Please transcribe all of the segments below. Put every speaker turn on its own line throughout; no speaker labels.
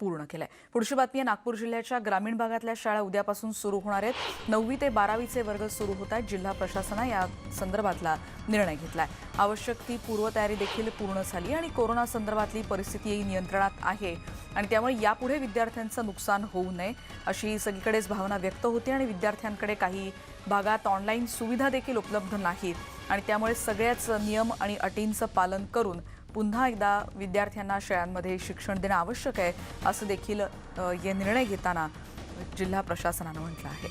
पूर्ण केलंय. पुढची बातमी आहे नागपूर जिल्ह्याच्या ग्रामीण भागातल्या शाळा उद्यापासून सुरू होणार आहेत. नववी ते बारावीचे वर्ग सुरू होत आहेत. जिल्हा प्रशासनानं या संदर्भातला निर्णय घेतलाय. आवश्यक ती पूर्वतयारी देखील पूर्ण झाली आणि कोरोना संदर्भातली परिस्थितीही नियंत्रणात आहे आणि त्यामुळे यापुढे विद्यार्थ्यांचं नुकसान होऊ नये अशी सगळीकडेच भावना व्यक्त होती आणि विद्यार्थ्यांकडे काही भागात ऑनलाईन सुविधा देखील उपलब्ध नाहीत. आणि त्यामुळे सगळ्याच नियम आणि अटींचं पालन करून पुन्हा एकदा विद्यार्थ्यांना शाळांमध्ये शिक्षण देणं आवश्यक आहे असं देखील हे निर्णय घेताना जिल्हा प्रशासनानं म्हटलं आहे.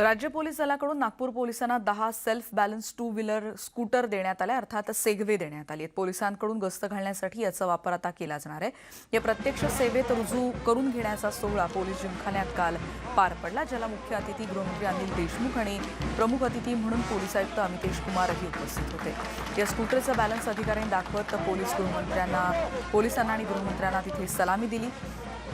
राज्य पोलीस दलाकडून नागपूर पोलिसांना दहा self balance two wheeler scooter देण्यात आले अर्थात सेगवे देण्यात आली आहेत. पोलिसांकडून गस्त घालण्यासाठी याचा वापर आता केला जाणार आहे. या प्रत्यक्ष सेवेत रुजू करून घेण्याचा सोहळा पोलीस जिमखान्यात काल पार पडला ज्याला मुख्य अतिथी गृहमंत्री अनिल देशमुख आणि प्रमुख अतिथी म्हणून पोलीस आयुक्त अमितेश कुमारही उपस्थित होते. या स्कूटरचं बॅलन्स अधिकाऱ्यांनी दाखवत पोलीस गृहमंत्र्यांना पोलिसांना आणि गृहमंत्र्यांना तिथे सलामी दिली.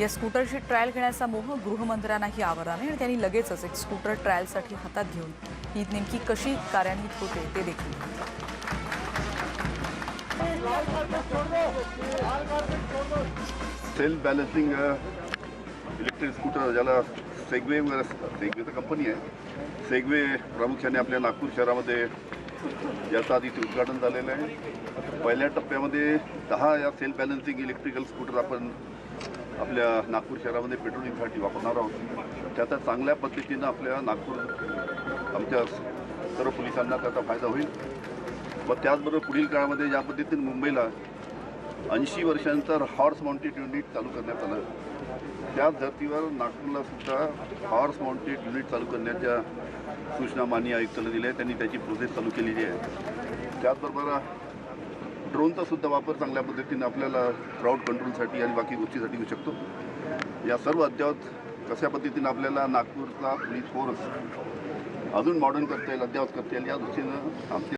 या स्कूटरची ट्रायल घेण्याचा मोह गृहमंत्र्यांनाही आवडला नाही आणि त्यांनी लगेचच एक स्कूटर ट्रायलसाठी हातात घेऊन ही नेमकी कशी कार्यान्वित होते ते देखील.
सेल्फ बॅलन्सिंग इलेक्ट्रिक स्कूटर ज्याला सेगवे वगैरे सेगवे तर कंपनी आहे. सेगवे प्रामुख्याने आपल्या नागपूर शहरामध्ये याचं आधी ते उद्घाटन झालेलं आहे. पहिल्या टप्प्यामध्ये दहा या सेल्फ बॅलन्सिंग इलेक्ट्रिकल स्कूटर आपण आपल्या नागपूर शहरामध्ये पेट्रोलिंगसाठी वापरणार आहोत. त्याचा चांगल्या पद्धतीनं आपल्या नागपूर आमच्या सर्व पोलिसांना त्याचा फायदा होईल. व त्याचबरोबर पुढील काळामध्ये ज्या पद्धतीने मुंबईला ऐंशी वर्षांचा हॉर्स माउंटेड युनिट चालू करण्यात आलं त्याच धर्तीवर नागपूरला सुद्धा हॉर्स माउंटेड युनिट चालू करण्याच्या सूचना माननीय आयुक्ताला दिल्या त्यांनी त्याची प्रोसेस चालू केलेली आहे. त्याचबरोबर ड्रोनचा सुद्धा वापर चांगल्या पद्धतीने आपल्याला क्राऊड कंट्रोलसाठी आणि बाकी गोष्टीसाठी होऊ शकतो. या सर्व अद्ययावत कशा पद्धतीनं आपल्याला नागपूरचा पोलीस फोर्स अजून मॉडर्न करता येईल अद्ययावत करता येईल या दृष्टीनं आमचे